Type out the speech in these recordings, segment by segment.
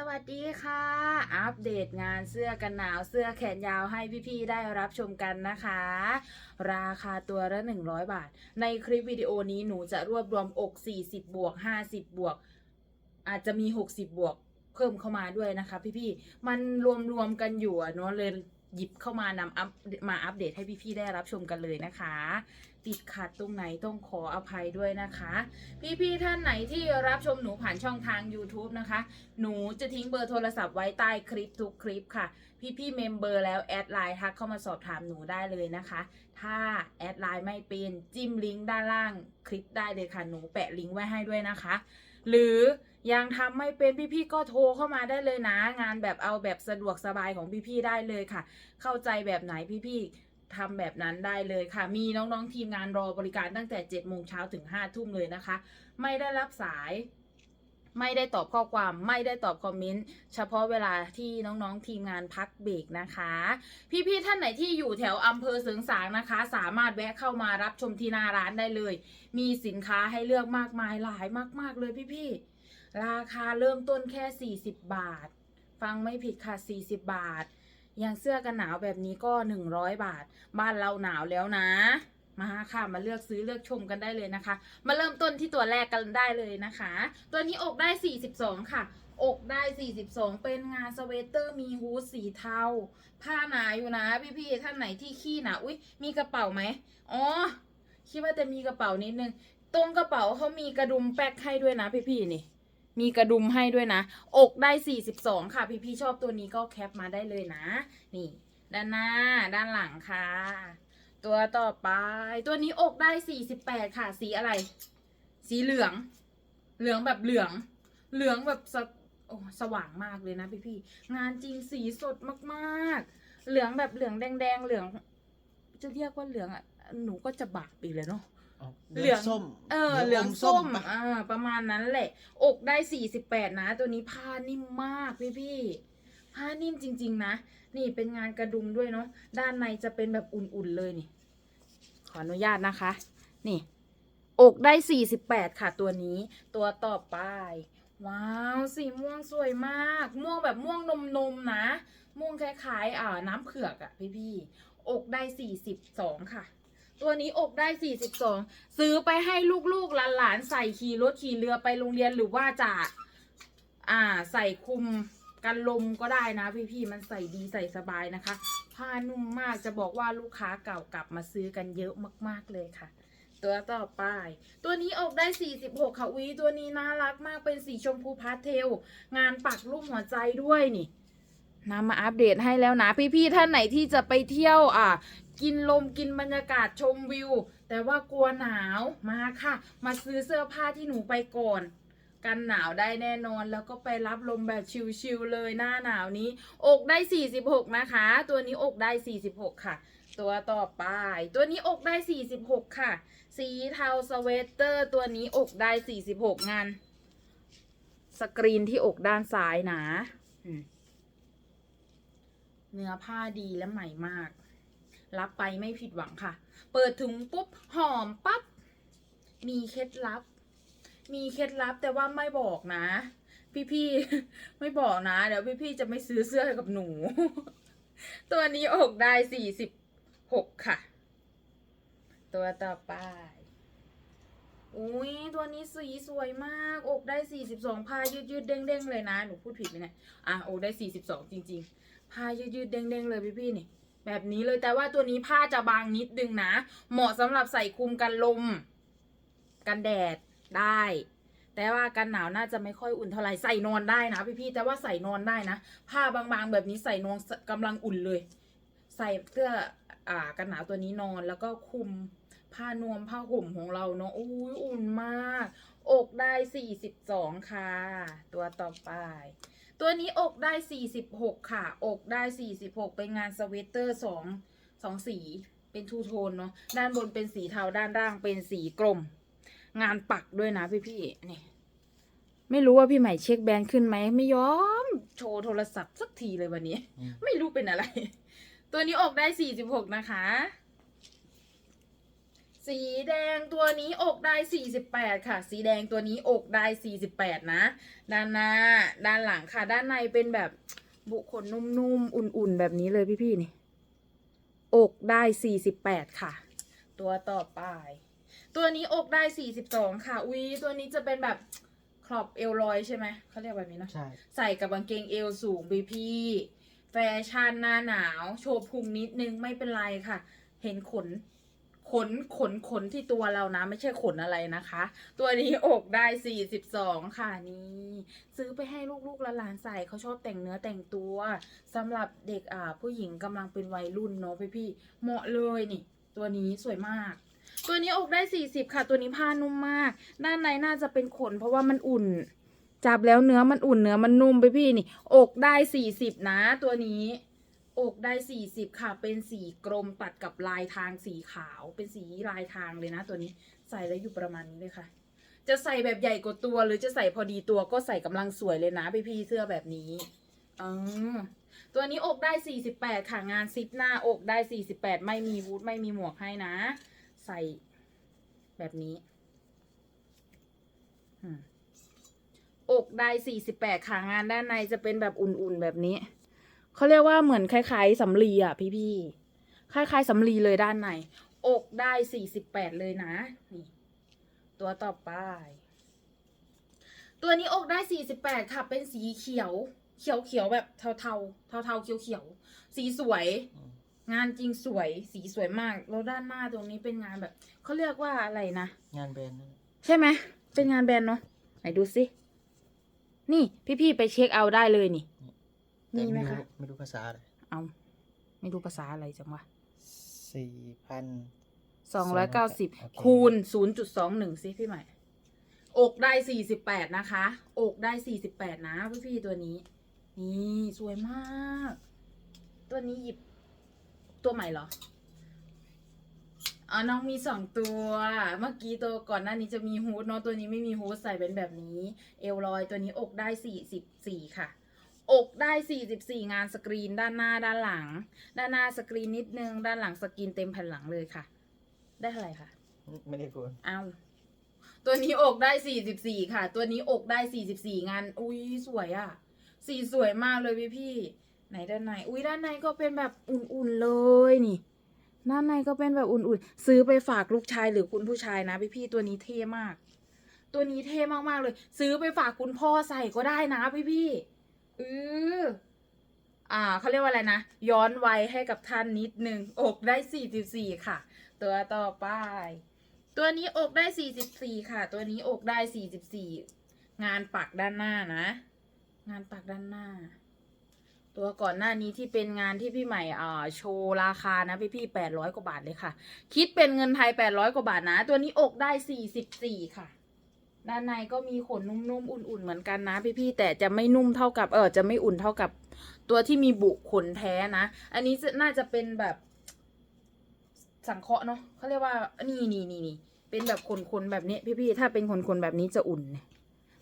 สวัสดีค่ะ อัปเดตงานเสื้อกันหนาวเสื้อแขนยาวให้พี่ๆได้รับชมกันนะคะ ราคาตัวละ 100 บาท ในคลิปวิดีโอนี้หนูจะรวบรวมอก 40 บวก 50 บวก อาจจะมี 60 บวกเพิ่มเข้ามาด้วยนะคะพี่ๆมันรวมๆกันอยู่เนาะเลยหยิบเข้ามานำอัพมาอัปเดตให้พี่ๆได้รับชมกันเลยนะคะ ติดขัดตรงไหนต้องขออภัยด้วยนะคะ พี่ๆท่านไหนที่รับชมหนูผ่านช่องทาง YouTube นะคะ หนูจะทิ้งเบอร์โทรศัพท์ไว้ใต้คลิปทุกคลิปค่ะ พี่ๆเมมเบอร์แล้วแอดไลน์ทักเข้ามาสอบถามหนูได้เลยนะคะ ถ้าแอดไลน์ไม่เป็นจิ้มลิงก์ด้านล่างคลิปได้เลยค่ะ หนูแปะลิงก์ไว้ให้ด้วยนะคะ หรือยังทำไม่เป็นพี่ๆก็โทรเข้ามาได้เลยนะ งานแบบเอาแบบสะดวกสบายของพี่ๆได้เลยค่ะ เข้าใจแบบไหนพี่ๆ ทำแบบนั้นได้เลยค่ะ มีน้องๆทีมงานรอบริการตั้งแต่7จ็ดโมงเช้าถึง5้าทุ่มเลยนะคะ ไม่ได้รับสาย ไม่ได้ตอบข้อความ ไม่ได้ตอบคอมเมนต์เฉพาะเวลาที่น้องๆทีมงานพักเบรกนะคะ พี่ๆท่านไหนที่อยู่แถวอำเภอเสริงสางนะคะ สามารถแวะเข้ามารับชมที่หน้าร้านได้เลย มีสินค้าให้เลือกมากมายหลายมาก ๆ เลยพี่ๆราคาเริ่มต้นแค่ 40 บาท ฟังไม่ผิดค่ะ 40 บาท อย่างเสื้อกันหนาวแบบนี้ก็ 100 บาท บ้านเราหนาวแล้วนะ มาค่ะมาเลือกซื้อเลือกชมกันได้เลยนะคะ มาเริ่มต้นที่ตัวแรกกันได้เลยนะคะ ตัวนี้อกได้ 42 ค่ะ อกได้ 42 เป็นงานสเวตเตอร์มีฮูดสีเทา ผ้าหนาอยู่นะพี่ๆท่านไหนที่ขี้หนาอุ้ยมีกระเป๋าไหมอ๋อคิดว่าจะมีกระเป๋านิดนึง ตรงกระเป๋าเขามีกระดุมแป๊กให้ด้วยนะพี่ๆนี่ มีกระดุมให้ด้วยนะ อกได้ 42 ค่ะ พี่ๆชอบตัวนี้ก็แคปมาได้เลยนะ นี่ ด้านหน้า ด้านหลังค่ะ ตัวต่อไป ตัวนี้อกได้ 48 ค่ะ สีอะไร สีเหลือง เหลืองแบบเหลือง เหลืองแบบสโอ้สว่างมากเลยนะพี่พี่ๆงานจริงสีสดมากๆ เหลืองแบบเหลืองแดงๆ เหลือง จะเรียกว่าเหลืองอะ หนูก็จะบาปอีกเลยเนาะ เหลืองส้มเออเหลืองส้มปะอ่าประมาณนั้นแหละ อกได้สี่สิบแปดนะ ตัวนี้ผ้านิ่มมากพี่พี่ๆผ้านิ่มจริง ๆ นะ นี่เป็นงานกระดุมด้วยเนาะด้านในจะเป็นแบบอุ่นๆเลยนี่ ขออนุญาตนะคะ นี่ อกได้สี่สิบแปดค่ะตัวนี้ ตัวต่อไปว้าว สีม่วงสวยมาก ม่วงแบบม่วงนมๆนะ ม่วงคล้ายๆอ่าน้ำเผือกอะพี่พี่ๆอกได้สี่สิบสองค่ะ ตัวนี้อกได้ 42 ซื้อไปให้ลูกๆหลานๆใส่ขี่รถขี่เรือไปโรงเรียนหรือว่าจะอ่าใส่คุมกันลมก็ได้นะพี่ๆมันใส่ดีใส่สบายนะคะ ผ้านุ่มมากจะบอกว่าลูกค้าเก่ากลับมาซื้อกันเยอะมากๆเลยค่ะ ตัวต่อไป ตัวนี้อกได้ 46 ค่ะวีตัวนี้น่ารักมากเป็นสีชมพูพาสเทล งานปักรูปหัวใจด้วยนี่นำมาอัปเดตให้แล้วนะพี่ๆท่านไหนที่จะไปเที่ยวอ่า กินลมกินบรรยากาศชมวิว แต่ว่ากลัวหนาวมาค่ะ มาซื้อเสื้อผ้าที่หนูไปก่อนกันหนาวได้แน่นอนแล้วก็ไปรับลมแบบชิลๆเลยหน้าหนาวนี้ อกได้ 46 นะคะ ตัวนี้อกได้ 46 ค่ะ ตัวต่อไป ตัวนี้อกได้ 46 ค่ะ สีเทาสเวตเตอร์ตัวนี้อกได้ 46 งาน สกรีนที่อกด้านซ้ายนะเนื้อผ้าดีและใหม่มาก รับไปไม่ผิดหวังค่ะ เปิดถุงปุ๊บหอมปั๊บมีเคล็ดลับ มีเคล็ดลับแต่ว่าไม่บอกนะ พี่ๆไม่บอกนะ เดี๋ยวพี่ๆจะไม่ซื้อเสื้อให้กับหนู ตัวนี้อกได้สี่สิบหกค่ะ ตัวต่อไปอุ้ยตัวนี้สีสวยมาก อกได้สี่สิบสองผ้ายืดยืดๆเด้งเด้งๆเลยนะ หนูพูดผิดไหมเนี่ย อะอกได้สี่สิบสองจริง ๆ ผ้ายืดยืดๆเด้งเด้งๆเลยพี่ๆนี่ แบบนี้เลยแต่ว่าตัวนี้ผ้าจะบางนิดนึงนะ เหมาะสำหรับใส่คลุมกันลม กันแดดได้ แต่ว่ากันหนาวน่าจะไม่ค่อยอุ่นเท่าไหร่ใส่นอนได้นะพี่ๆแต่ว่าใส่นอนได้นะ ผ้าบางๆ แบบนี้ใส่นอนกำลังอุ่นเลย ใส่เสื้ออ่ากันหนาวตัวนี้นอนแล้วก็คลุมผ้านวมผ้าห่มของเราเนาะอุ้ยอุ่นมาก อกได้สี่สิบสองค่ะ ตัวต่อไป ตัวนี้อกได้ 46 ค่ะ อกได้ 46 เป็นงานสเวตเตอร์สองสองสีเป็นทูโทนเนาะด้านบนเป็นสีเทาด้านล่างเป็นสีกรม งานปักด้วยนะพี่พี่ๆนี่ ไม่รู้ว่าพี่ใหม่เช็คแบรนด์ขึ้นไหมไม่ยอม โชว์โทรศัพท์สักทีเลยวันนี้อืมไม่รู้เป็นอะไร ตัวนี้อกได้ 46 นะคะ สีแดงตัวนี้อกได้ 48 ค่ะ สีแดงตัวนี้อกได้ 48 นะ ด้านหน้า ด้านหลังค่ะ ด้านในเป็นแบบบุขนนุ่มๆ อุ่นๆ แบบนี้เลยพี่ๆ นี่ อกได้ 48 ค่ะ ตัวต่อไป ตัวนี้อกได้ 42 ค่ะ อุ้ยตัวนี้จะเป็นแบบครอบเอวลอยใช่ไหม เขาเรียกแบบนี้เนอะใช่ใส่กับกางเกงเอวสูงพี่พี่ๆ แฟชั่นหน้าหนาว โชว์พุงนิดนึงไม่เป็นไรค่ะ เห็นขน ขนขนขนที่ตัวเรานะ ไม่ใช่ขนอะไรนะคะ ตัวนี้อกได้42ค่ะนี่ ซื้อไปให้ลูกๆและหลานใส่เขาชอบแต่งเนื้อแต่งตัวสำหรับเด็กอ่าผู้หญิงกำลังเป็นวัยรุ่นเนาะพี่พี่ๆเหมาะเลยนี่ ตัวนี้สวยมาก ตัวนี้อกได้40ค่ะ ตัวนี้ผ้านุ่มมาก ด้านในน่าจะเป็นขน เพราะว่ามันอุ่น จับแล้วเนื้อมันอุ่นเนื้อมันนุ่มไปพี่นี่ อกได้40นะ ตัวนี้ อกได้ 40 ค่ะ เป็นสีกรมตัดกับลายทางสีขาว เป็นสีลายทางเลยนะตัวนี้ ใส่แล้วอยู่ประมาณนี้เลยค่ะ จะใส่แบบใหญ่กว่าตัว หรือจะใส่พอดีตัวก็ใส่กำลังสวยเลยนะพี่พี่เสื้อแบบนี้อืมตัวนี้อกได้ 48 ค่ะ งานซิปหน้าอกได้ 48 ไม่มีวูดไม่มีหมวกให้นะ ใส่แบบนี้อืมอกได้ 48ขางานด้านในจะเป็นแบบอุ่นๆแบบนี้ เขาเรียกว่าเหมือนคล้ายๆสำลีอะพี่ๆคล้ายๆสำลีเลยด้านใน อกได้48เลยนะ นี่ ตัวต่อไป ตัวนี้อกได้48ค่ะ เป็นสีเขียว เขียวเขียวๆแบบเทาเทาเทาเทาๆเขียวเขียวๆสีสวยอืมงานจริงสวย สีสวยมาก แล้วด้านหน้าตรงนี้เป็นงานแบบ เขาเรียกว่าอะไรนะ งานแบรนด์นั่นใช่ไหม เป็นงานแบรนด์เนาะ ไหนดูสิ นี่พี่ๆไปเช็คเอาได้เลยนี่ แต่มีไหมไม่คะ รู้ไม่รู้ภาษาอะไรเอาไม่รู้ภาษาอะไรจังวะสี่พัน สองร้อยเก้าสิบโอเค คูณศูนย์จุดสองหนึ่งสิพี่ใหม่ อกได้สี่สิบแปดนะคะ อกได้สี่สิบแปดนะพี่ๆตัวนี้ นี่สวยมาก ตัวนี้หยิบตัวใหม่เหรออ๋อน้องมีสองตัว เมื่อกี้ตัวก่อนหน้านี้จะมีฮูดเนาะตัวนี้ไม่มีฮูดใส่เป็นแบบนี้ เอวลอยตัวนี้อกได้สี่สิบสี่ค่ะ อกได้สี่สิบสี่งานสกรีนด้านหน้าด้านหลัง ด้านหน้าสกรีนนิดนึง ด้านหลังสกรีนเต็มแผ่นหลังเลยค่ะ ได้เท่าไหร่คะไม่ได้พูดเอาตัวนี้อกได้สี่สิบสี่ค่ะ ตัวนี้อกได้สี่สิบสี่งาน อุ้ยสวยอะสีสวยมากเลยพี่พี่ๆไหนด้านใน อุ้ยด้านในก็เป็นแบบอุ่นๆเลยนี่ด้านในก็เป็นแบบอุ่นๆ ซื้อไปฝากลูกชายหรือคุณผู้ชายนะพี่พี่ๆตัวนี้เท่มาก ตัวนี้เท่มากๆเลย ซื้อไปฝากคุณพ่อใส่ก็ได้นะพี่พี่ๆเอออ่าเขาเรียกว่าอะไรนะ ย้อนไวให้กับท่านนิดนึง อกได้สี่สิบสี่ค่ะ ตัวต่อไป ตัวนี้อกได้44ค่ะ ตัวนี้อกได้44งานปักด้านหน้านะ งานปักด้านหน้า ตัวก่อนหน้านี้ที่เป็นงานที่พี่ใหม่อ่าโชว์ราคานะพี่พี่ๆ800กว่าบาทเลยค่ะ คิดเป็นเงินไทย800กว่าบาทนะ ตัวนี้อกได้44ค่ะ ด้านในก็มีขนนุ่มๆอุ่นๆเหมือนกันนะพี่ๆแต่จะไม่นุ่มเท่ากับเออจะไม่อุ่นเท่ากับตัวที่มีบุขนแท้นะ อันนี้จะน่าจะเป็นแบบสังเคราะห์เนาะเขาเรียกว่านี่นี่นี่นี่เป็นแบบขนๆแบบนี้พี่ๆถ้าเป็นขนๆแบบนี้จะอุ่นเนี่ย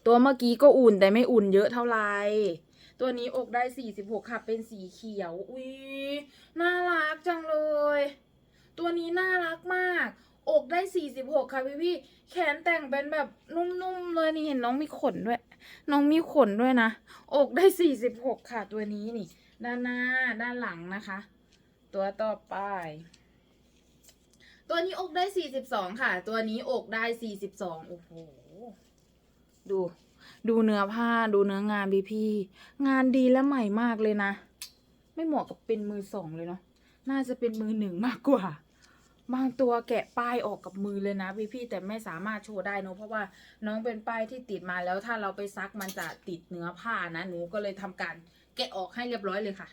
ตัวเมื่อกี้ก็อุ่นแต่ไม่อุ่นเยอะเท่าไหร่ตัวนี้อกได้46ค่ะเป็นสีเขียวอุ้ยน่ารักจังเลย ตัวนี้น่ารักมาก อกได้ 46 ค่ะพี่พี่แขนแต่งเป็นแบบนุ่มๆเลยนี่เห็นน้องมีขนด้วย น้องมีขนด้วยนะ อกได้ 46 ค่ะตัวนี้นี่ ด้านหน้าด้านหลังนะคะ ตัวต่อไป ตัวนี้อกได้ 42 ค่ะ ตัวนี้อกได้ 42 โอ้โห ดู ดูเนื้อผ้าดูเนื้องานพี่พี่งานดีและใหม่มากเลยนะ ไม่เหมาะกับเป็นมือสองเลยเนาะ น่าจะเป็นมือหนึ่งมากกว่า บางตัวแกะป้ายออกกับมือเลยนะพี่พี่ๆแต่ไม่สามารถโชว์ได้เนอะเพราะว่าน้องเป็นป้ายที่ติดมาแล้วถ้าเราไปซักมันจะติดเนื้อผ้านะหนูก็เลยทำการแกะออกให้เรียบร้อยเลยค่ะ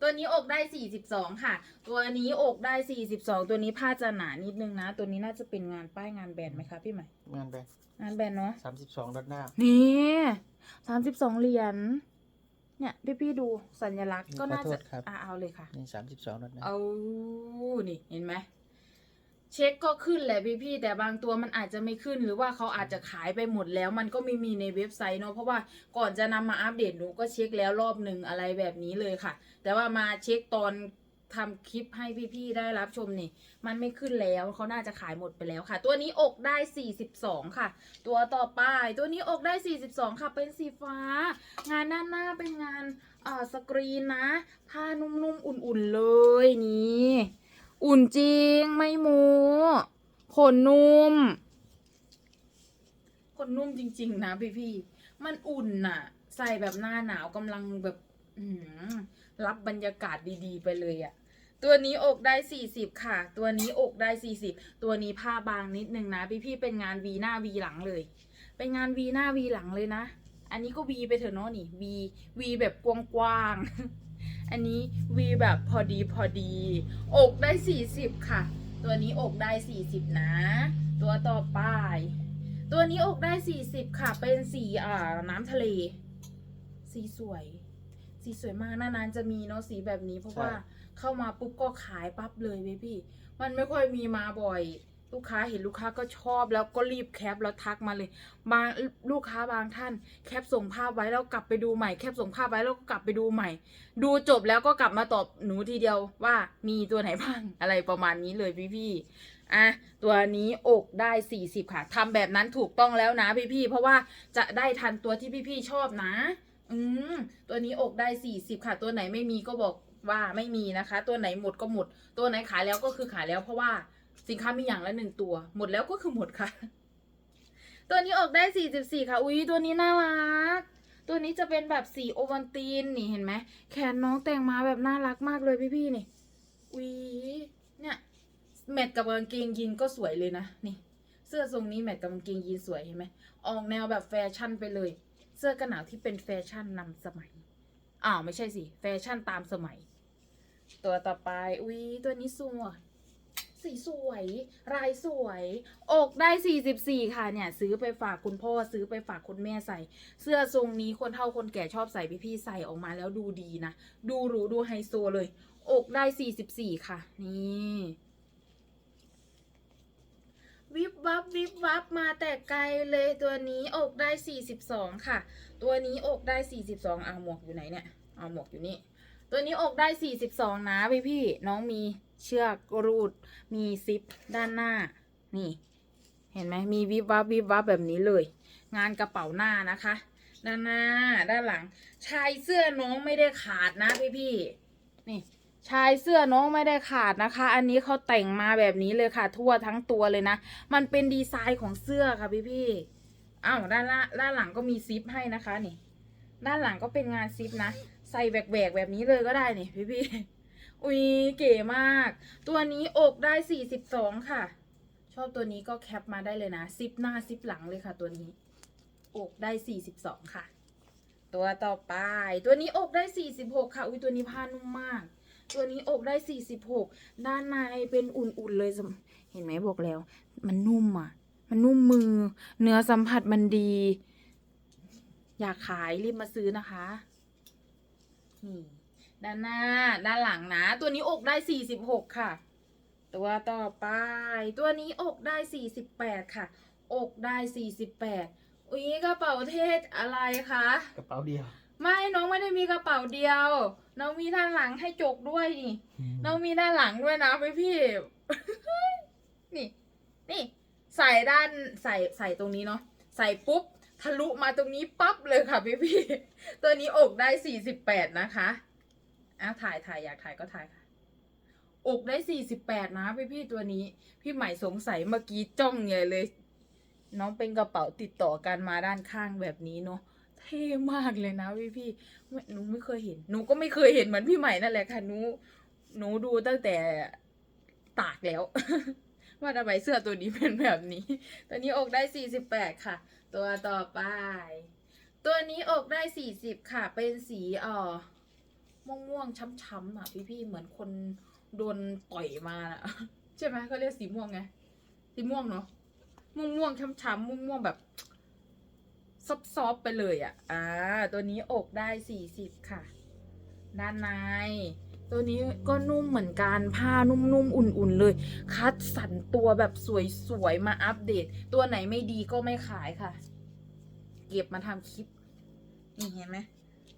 ตัวนี้อกได้42ค่ะ ตัวนี้อกได้42ตัวนี้ผ้าจะหนานิดนึงนะ ตัวนี้น่าจะเป็นงานป้ายงานแบรนด์ไหมคะพี่ใหม่งานแบรนด์งานแบรนด์เนาะสามสิบสองด้านหน้านี่สามสิบสองเหรียญ เนี่ยพี่พี่ๆดูสัญลักษณ์ก็น่าจะขอโทษครับอะเอาเลยค่ะ นี่สามสิบสองด้านหน้าเอานี่เห็นไหมเช็คก็ขึ้นแหละพี่พี่ๆแต่บางตัวมันอาจจะไม่ขึ้น หรือว่าเขาอาจจะขายไปหมดแล้ว มันก็ไม่มีในเว็บไซต์เนาะเพราะว่าก่อนจะนำมาอัปเดตหนูก็เช็คแล้วรอบหนึ่งอะไรแบบนี้เลยค่ะ แต่ว่ามาเช็คตอน ทำคลิปให้พี่ๆได้รับชมนี่ มันไม่ขึ้นแล้วเขาน่าจะขายหมดไปแล้วค่ะ ตัวนี้อกได้ 42 ค่ะ ตัวต่อไป ตัวนี้อกได้ 42 ค่ะ เป็นสีฟ้า งานด้านหน้าเป็นงานเอ่อสกรีนนะ ผ้านุ่มๆ อุ่นๆเลยนี่ อุ่นจริง ไม่โมูขนนุ่ม ขนนุ่มจริง ๆ นะพี่ๆมันอุ่นน่ะ ใส่แบบหน้าหนาวกำลังแบบ อื รับบรรยากาศดีๆ ไปเลยอะ่ะตัวนี้อกได้ 40 ค่ะ ตัวนี้อกได้ 40 ตัวนี้ผ้าบางนิดนึงนะ พี่ๆเป็นงานวีหน้าวีหลังเลย เป็นงานวีหน้าวีหลังเลยนะ อันนี้ก็วีไปเถอะเนาะนี่วีวีแบบกว้างๆ อันนี้วีแบบพอดีพอดี อกได้ 40 ค่ะ ตัวนี้อกได้ 40 นะ ตัวต่อไป ตัวนี้อกได้ 40 ค่ะ เป็นสีอ่าน้ำทะเล สีสวย สีสวยมากนานๆจะมีเนาะสีแบบนี้เพราะว่าเข้ามาปุ๊บก็ขายปั๊บเลยเว้พี่มันไม่ค่อยมีมาบ่อย ลูกค้าเห็นลูกค้าก็ชอบแล้วก็รีบแคปแล้วทักมาเลย บางลูกค้าบางท่านแคปส่งภาพไว้แล้วกลับไปดูใหม่แคปส่งภาพไว้แล้วก็กลับไปดูใหม่ ดูจบแล้วก็กลับมาตอบหนูทีเดียวว่ามีตัวไหนบ้างอะไรประมาณนี้เลยพี่ๆอะตัวนี้อกได้ 40 ค่ะทำแบบนั้นถูกต้องแล้วนะพี่ๆเพราะว่าจะได้ทันตัวที่พี่ๆชอบนะ อืมตัวนี้อกได้40ค่ะ ตัวไหนไม่มีก็บอกว่าไม่มีนะคะ ตัวไหนหมดก็หมด ตัวไหนขายแล้วก็คือขายแล้วเพราะว่าสินค้ามีอย่างละหนึ่งตัว หมดแล้วก็คือหมดค่ะ ตัวนี้ออกได้44ค่ะ อุ้ยตัวนี้น่ารัก ตัวนี้จะเป็นแบบสีโอวันตีนนี่เห็นไหมแขนน้องแต่งมาแบบน่ารักมากเลยพี่ๆนี่ อุ้ยเนี่ยแมทกับกางเกงยีนก็สวยเลยนะนี่ เสื้อทรงนี้แมทกับกางเกงยีนสวยเห็นไหมออกแนวแบบแฟชั่นไปเลย เสื้อกันหนาวที่เป็นแฟชั่นนำสมัย อ้าวไม่ใช่สิ แฟชั่นตามสมัย ตัวต่อไป อุ้ยตัวนี้สวย สีสวย ลายสวย อกได้ 44 ค่ะเนี่ย ซื้อไปฝากคุณพ่อซื้อไปฝากคุณแม่ใส่ เสื้อทรงนี้คนเฒ่าคนแก่ชอบใส่พี่ๆใส่ออกมาแล้วดูดีนะ ดูหรูดูไฮโซเลย อกได้ 44 ค่ะ นี่ วิบวับมาแต่ไกลเลยตัวนี้อกได้ 42 ค่ะ ตัวนี้อกได้ 42เอาหมวกอยู่ไหนเนี่ยเอาหมวกอยู่นี่ตัวนี้อกได้ 42 นะพี่พี่น้องมีเชือกรูด มีซิปด้านหน้า นี่ เห็นไหมมีวิบวับวิบวับแบบนี้เลย งานกระเป๋าหน้านะคะ ด้านหน้าด้านหลัง ชายเสื้อน้องไม่ได้ขาดนะพี่พี่นี่ ชายเสื้อน้องไม่ได้ขาดนะคะ อันนี้เขาแต่งมาแบบนี้เลยค่ะ ทั่วทั้งตัวเลยนะ มันเป็นดีไซน์ของเสื้อค่ะพี่พี่อ้าวด้านละด้านหลังก็มีซิปให้นะคะนี่ ด้านหลังก็เป็นงานซิปนะ ใส่แหวกๆแบบนี้เลยก็ได้นี่พี่พี่อุ้ยเก๋มาก ตัวนี้อกได้42ค่ะ ชอบตัวนี้ก็แคปมาได้เลยนะ ซิปหน้าซิปหลังเลยค่ะ ตัวนี้ อกได้42ค่ะ ตัวต่อไป ตัวนี้อกได้46ค่ะ อุ้ยตัวนี้ผ้านุ่มมาก ตัวนี้อกได้ 46 ด้านในเป็นอุ่นๆเลยสำเห็นไหมบอกแล้ว มันนุ่มอะ มันนุ่มมือ เนื้อสัมผัสมันดี อยากขายรีบมาซื้อนะคะนี่ด้านหน้า ด้านหลังนะ ตัวนี้อกได้ 46 ค่ะ ตัวต่อไป ตัวนี้อกได้ 48 ค่ะ อกได้ 48 อุ๊ยกระเป๋าเทศอะไรคะ กระเป๋าเดียว ไม่น้องไม่ได้มีกระเป๋าเดียว น้องมีด้านหลังให้จกด้วยนี่ น้องมีด้านหลังด้วยนะพี่พี่ นี่ นี่ ใส่ด้านใส่ใส่ตรงนี้เนาะ ใส่ปุ๊บทะลุมาตรงนี้ปั๊บเลยค่ะพี่พี่ ตัวนี้อกได้สี่สิบแปดนะคะอ้าวถ่ายถ่ายอยากถ่ายก็ถ่ายค่ะ อกได้สี่สิบแปดนะพี่พี่ตัวนี้ พี่ใหม่สงสัยเมื่อกี้จ้องใหญ่เลย น้องเป็นกระเป๋าติดต่อกันมาด้านข้างแบบนี้เนาะ เท่มากเลยนะพี่พี่หนูไม่เคยเห็น หนูก็ไม่เคยเห็นเหมือนพี่ใหม่นั่นแหละค่ะ หนู หนูดูตั้งแต่ตากแล้ว ว่าทำไมเสื้อตัวนี้เป็นแบบนี้ ตัวนี้อกได้สี่สิบแปดค่ะ ตัวต่อไป ตัวนี้อกได้สี่สิบค่ะ เป็นสีอ่อม่วงม่วงๆช้ำๆอะพี่พี่เหมือนคนโดนต่อยมาน่ะใช่ไหมเขาเรียกสีม่วงไง สีม่วงเนาะ ม่วงม่วงๆช้ำๆม่วงม่วงๆแบบ ซอฟๆไปเลยอะ อ่า ตัวนี้อกได้สี่สิบค่ะ ด้านใน ตัวนี้ก็นุ่มเหมือนกัน ผ้านุ่มๆ อุ่นๆ เลย คัดสรรตัวแบบสวยๆ มาอัปเดต ตัวไหนไม่ดีก็ไม่ขายค่ะ เก็บมาทำคลิป นี่เห็นไหม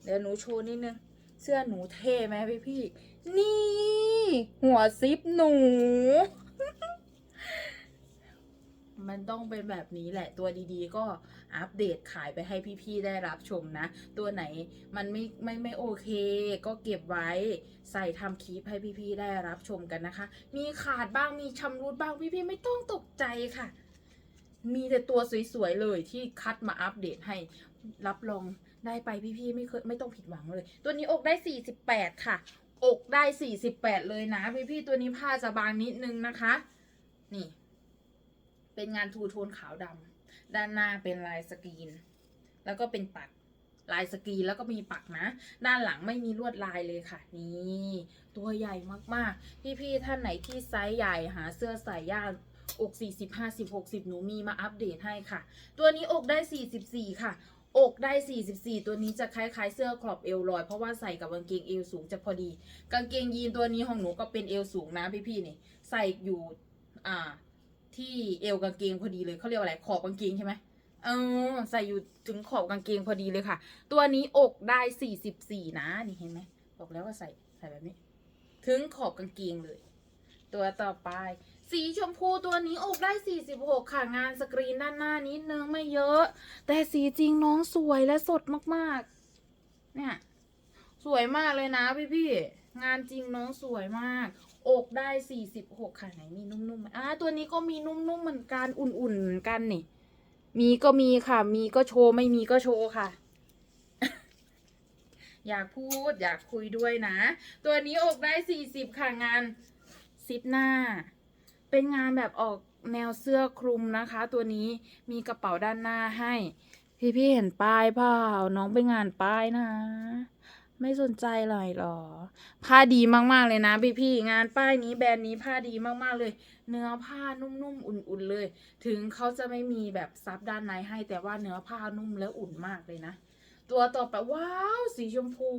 เดี๋ยวหนูโชว์นิดนึง เสื้อหนูเท่ไหมพี่พี่ นี่ หัวซิปหนู มันต้องเป็นแบบนี้แหละตัวดีๆ ก็อัปเดตขายไปให้พี่ๆได้รับชมนะ ตัวไหนมันไม่ไม่ไม่โอเค ก็เก็บไว้ใส่ทำคลิปให้พี่ๆได้รับชมกันนะคะ มีขาดบ้างมีชำรุดบ้างพี่ๆไม่ต้องตกใจค่ะ มีแต่ตัวสวยๆเลยที่คัดมาอัปเดตให้รับรองได้ไปพี่ๆไม่เคยไม่ต้องผิดหวังเลย ตัวนี้อกได้ 48 ค่ะ อกได้ 48 เลยนะ พี่ๆตัวนี้ผ้าจะบางนิดนึงนะคะ นี่ เป็นงานทูโทนขาวดำด้านหน้าเป็นลายสกรีน แล้วก็เป็นปักลายสกรีนแล้วก็มีปักนะ ด้านหลังไม่มีลวดลายเลยค่ะ นี่ตัวใหญ่มากๆ พี่ๆท่านไหนที่ไซส์ใหญ่หาเสื้อใส่ยากอก40 50 60 หนูมีมาอัปเดตให้ค่ะ ตัวนี้อกได้ 44 ค่ะ อกได้ 44 ตัวนี้จะคล้ายๆเสื้อครอบเอวลอย เพราะว่าใส่กับกางเกงเอวสูงจะพอดี กางเกงยีนตัวนี้ของหนูก็เป็นเอวสูงนะพี่ๆนี่ ใส่อยู่อ่า ที่เอวกางเกงพอดีเลยเขาเรียกว่าอะไรขอบกางเกงใช่ไหมเออใส่อยู่ถึงขอบกางเกงพอดีเลยค่ะ ตัวนี้อกได้44นะนี่เห็นไหมบอกแล้วว่าใส่ใส่แบบนี้ ถึงขอบกางเกงเลย ตัวต่อไป สีชมพูตัวนี้อกได้ 46 ค่ะงานสกรีนด้านหน้านิดนึงไม่เยอะ แต่สีจริงน้องสวยและสดมากๆ เนี่ย สวยมากเลยนะพี่พี่งานจริงน้องสวยมาก อกได้ 46 ค่ะไหนมีนุ่มๆอ่าตัวนี้ก็มีนุ่มๆเหมือนกันอุ่นๆเหมือนกันนี่ มีก็มีค่ะ มีก็โชว์ไม่มีก็โชว์ค่ะ อยากพูดอยากคุยด้วยนะ ตัวนี้อกได้ 40 ค่ะงานซิปหน้า เป็นงานแบบออกแนวเสื้อคลุมนะคะ ตัวนี้มีกระเป๋าด้านหน้าให้ พี่พี่ๆเห็นป้ายเปล่าน้องไปงานป้ายนะ ไม่สนใจเลยหรอ ผ้าดีมากๆเลยนะพี่พี่ๆงานป้ายนี้แบรนด์นี้ผ้าดีมากๆเลย เนื้อผ้านุ่มๆอุ่นๆเลย ถึงเขาจะไม่มีแบบซับด้านในให้แต่ว่าเนื้อผ้านุ่มและอุ่นมากเลยนะ ตัวต่อไปว้าวสีชมพู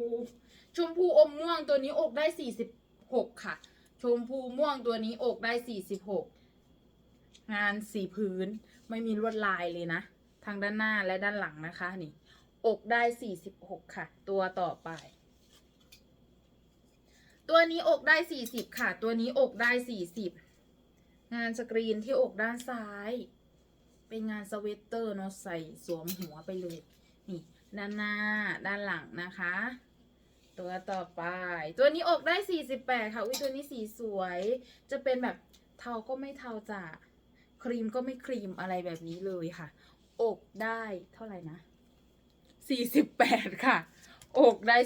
ชมพูอมม่วงตัวนี้อกได้46ค่ะ ชมพูม่วงตัวนี้อกได้46งานสีพื้นไม่มีลวดลายเลยนะ ทางด้านหน้าและด้านหลังนะคะนี่อกได้ 46 ค่ะ ตัวต่อไป ตัวนี้อกได้40ค่ะ ตัวนี้อกได้40งานสกรีนที่อกด้านซ้าย เป็นงานสเวตเตอร์เนาะใส่สวมหัวไปเลย นี่ด้านหน้าด้านหลังนะคะ ตัวต่อไป ตัวนี้อกได้48ค่ะอุ้ยตัวนี้สีสวย จะเป็นแบบเทาก็ไม่เทาจ้ะครีมก็ไม่ครีมอะไรแบบนี้เลยค่ะ อกได้เท่าไหร่นะ48ค่ะ อกได้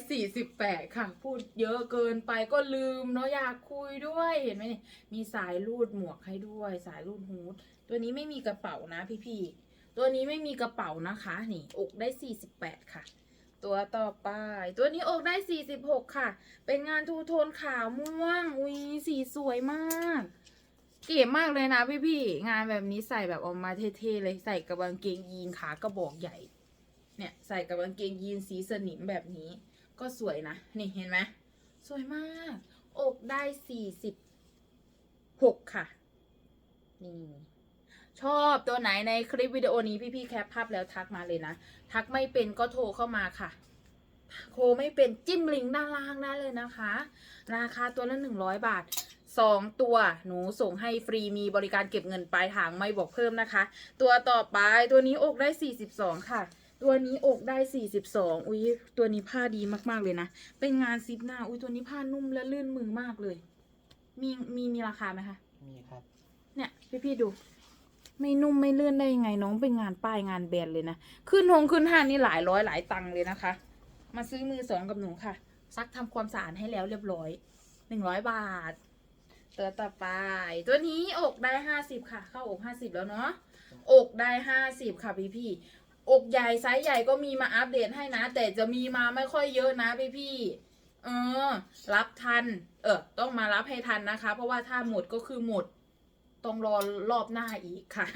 48ค่ะ พูดเยอะเกินไปก็ลืมเนาะอยากคุยด้วยเห็นไหมเนี่ยมีสายรูดหมวกให้ด้วย สายรูดฮูดตัวนี้ไม่มีกระเป๋านะพี่ๆตัวนี้ไม่มีกระเป๋านะคะ นี่อกได้48ค่ะ ตัวต่อไป ตัวนี้อกได้46ค่ะ เป็นงานทูโทนขาวม่วงอุ้ยสีสวยมากเก๋มากเลยนะพี่ๆงานแบบนี้ใส่แบบออกมาเท่ๆเลยใส่กับกางเกงยีนขากระบอกใหญ่ เนี่ยใส่กับกางเกงยีนสีสนิมแบบนี้ ก็สวยนะ นี่เห็นไหมสวยมาก อกได้46ค่ะ นี่ชอบตัวไหนในคลิปวิดีโอนี้พี่ๆแคปภาพแล้วทักมาเลยนะ ทักไม่เป็นก็โทรเข้ามาค่ะโทรไม่เป็นจิ้มลิงด้านล่างได้เลยนะคะ ราคาตัวละ100บาท2ตัวหนูส่งให้ฟรีมีบริการเก็บเงินปลายทางไม่บอกเพิ่มนะคะ ตัวต่อไปตัวนี้อกได้42ค่ะ ตัวนี้อกได้ 42 อุ้ยตัวนี้ผ้าดีมากๆเลยนะ เป็นงานซิปหน้า อุ้ยตัวนี้ผ้านุ่มและลื่นมือมากเลย มีมีมีราคาไหมคะ มีครับ เนี่ยพี่ๆดู ไม่นุ่มไม่เลื่อนได้ยังไงน้องเป็นงานป้ายงานแบรนด์เลยนะ ขึ้นหงขึ้นห้างนี่หลายร้อยหลายตังค์เลยนะคะ มาซื้อมือสองกับหนูค่ะ ซักทำความสะอาดให้แล้วเรียบร้อย หนึ่งร้อยบาท ตัวต่อไป ตัวนี้อกได้ห้าสิบค่ะ เข้าอกห้าสิบแล้วเนาะ อกได้ห้าสิบค่ะพี่พี่ๆ อกใหญ่ไซส์ใหญ่ก็มีมาอัปเดตให้นะ แต่จะมีมาไม่ค่อยเยอะนะพี่พี่เออ รับทัน เออ ต้องมารับให้ทันนะคะ เพราะว่าถ้าหมดก็คือหมด ต้องรอรอบหน้าอีกค่ะ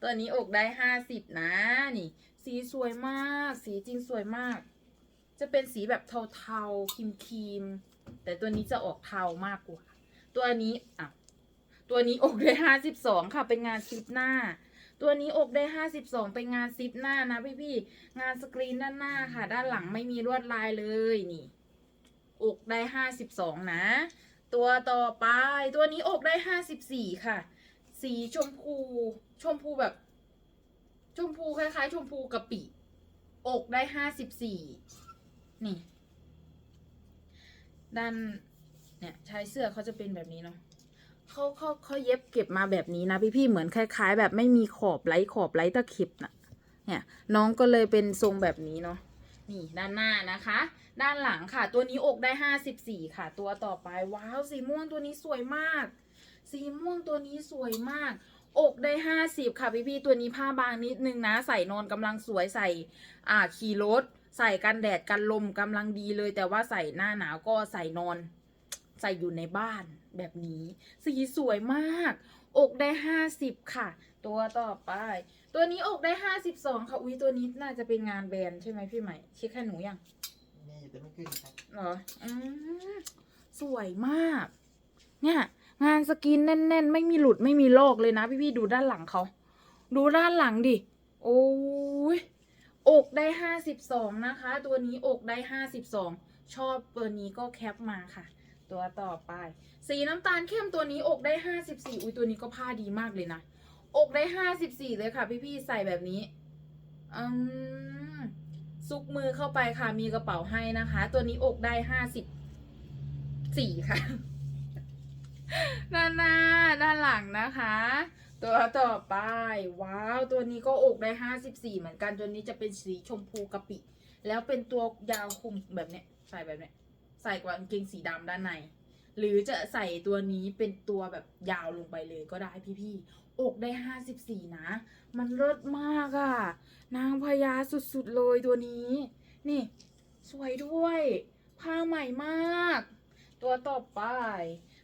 ตัวนี้อกได้ห้าสิบนะ นี่ สีสวยมาก สีจริงสวยมาก จะเป็นสีแบบเทาๆครีมๆแต่ตัวนี้จะออกเทามากกว่า ตัวนี้อะตัวนี้อกได้ห้าสิบสองค่ะ เป็นงานซิปหน้า ตัวนี้อกได้ห้าสิบสองเป็นงานซิปหน้านะพี่พี่งานสกรีนด้านหน้าค่ะ ด้านหลังไม่มีลวดลายเลยนี่ อกได้ห้าสิบสองนะ ตัวต่อไป ตัวนี้อกได้ห้าสิบสี่ค่ะ สีชมพู ชมพูแบบ ชมพูคล้ายๆ ชมพูกะปิ อกได้ห้าสิบสี่นี่ ด้านเนี่ยชายเสื้อเขาจะเป็นแบบนี้เนาะ เขาเขาเขาเย็บเก็บมาแบบนี้นะพี่ๆเหมือนคล้าย ๆ แบบไม่มีขอบไร้ขอบไร้ตะเข็บนะเนี่ยน้องก็เลยเป็นทรงแบบนี้เนาะนี่ด้านหน้านะคะ ด้านหลังค่ะ ตัวนี้อกได้ห้าสิบสี่ค่ะ ตัวต่อไปว้าวสีม่วงตัวนี้สวยมาก สีม่วงตัวนี้สวยมาก อกได้ห้าสิบค่ะพี่พี่ตัวนี้ผ้าบางนิดนึงนะ ใส่นอนกำลังสวยใส่อ่าขี่รถใส่กันแดดกันลมกำลังดีเลย แต่ว่าใส่หน้าหนาวก็ใส่นอน ใส่อยู่ในบ้าน แบบนี้ สีสวยมาก อกได้ห้าสิบค่ะ ตัวต่อไป ตัวนี้อกได้ห้าสิบสองค่ะ อุ้ยตัวนี้น่าจะเป็นงานแบรนด์ใช่ไหมพี่ใหม่เช็คให้หนูยังนี่แต่ไม่ขึ้นครับเหรออืมสวยมาก เนี่ย งานสกินแน่น ๆ ไม่มีหลุดไม่มีลอกเลยนะ พี่ๆดูด้านหลังเขา ดูด้านหลังดิ โอ้ยอกได้ห้าสิบสองนะคะ ตัวนี้อกได้ห้าสิบสองชอบตัวนี้ก็แคปมาค่ะ ตัวต่อไป สีน้ำตาลเข้มตัวนี้อกได้ห้าสิบสี่อุ้ยตัวนี้ก็ผ้าดีมากเลยนะ อกได้ห้าสิบสี่เลยค่ะ พี่ๆใส่แบบนี้อืมซุกมือเข้าไปค่ะ มีกระเป๋าให้นะคะ ตัวนี้อกได้ห้าสิบสี่ค่ะด้านหน้าด้านหลังนะคะ ตัวต่อไป ว้าว ตัวนี้ก็อกได้ห้าสิบสี่เหมือนกัน ตัวนี้จะเป็นสีชมพูกะปิ แล้วเป็นตัวยาวคลุมแบบเนี้ยใส่แบบเนี้ย ใส่กับกางเกงสีดำด้านใน หรือจะใส่ตัวนี้เป็นตัวแบบยาวลงไปเลยก็ได้พี่ๆอกได้ห้าสิบสี่นะ มันเลิศมากอะ่ะ นางพญาสุดๆเลยตัวนี้ นี่ สวยด้วย ผ้าใหม่มาก ตัวต่อไป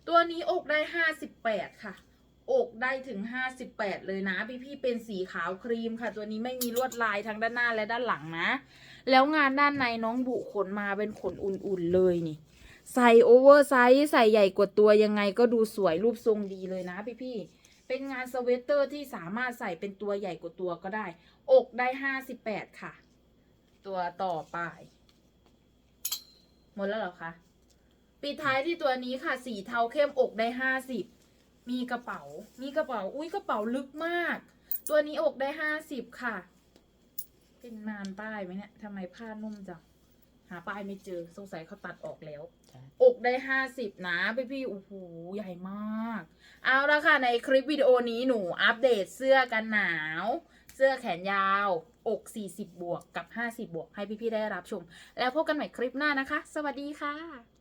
ตัวนี้อกได้ห้าสิบแปดค่ะอกได้ถึงห้าสิบแปดเลยนะ พี่ๆเป็นสีขาวครีมค่ะ ตัวนี้ไม่มีลวดลายทั้งด้านหน้าและด้านหลังนะ แล้วงานด้านในน้องบุขนมาเป็นขนอุ่นๆเลยนี่ ใส่โอเวอร์ไซส์ใส่ใหญ่กว่าตัวยังไงก็ดูสวยรูปทรงดีเลยนะพี่ๆเป็นงานสเวตเตอร์ที่สามารถใส่เป็นตัวใหญ่กว่าตัวก็ได้ อกได้ห้าสิบแปดค่ะ ตัวต่อไป หมดแล้วเหรอคะปิดท้ายที่ตัวนี้ค่ะ สีเทาเข้มอกได้ห้าสิบมีกระเป๋า มีกระเป๋า อุ้ยกระเป๋าลึกมาก ตัวนี้อกได้ห้าสิบค่ะ เป็นนานป้ายไหมเนี่ยทำไมผ้านุ่มจังหาป้ายไม่เจอสงสัยเขาตัดออกแล้ว ใช่ อกได้ห้าสิบนะพี่พี่ๆโอ้โหใหญ่มาก เอาละค่ะ ในคลิปวิดีโอนี้หนูอัปเดตเสื้อกันหนาว เสื้อแขนยาว อก 40 บวกกับ 50 บวกให้พี่ ๆ ได้รับชม แล้วพบกันใหม่คลิปหน้านะคะ สวัสดีค่ะ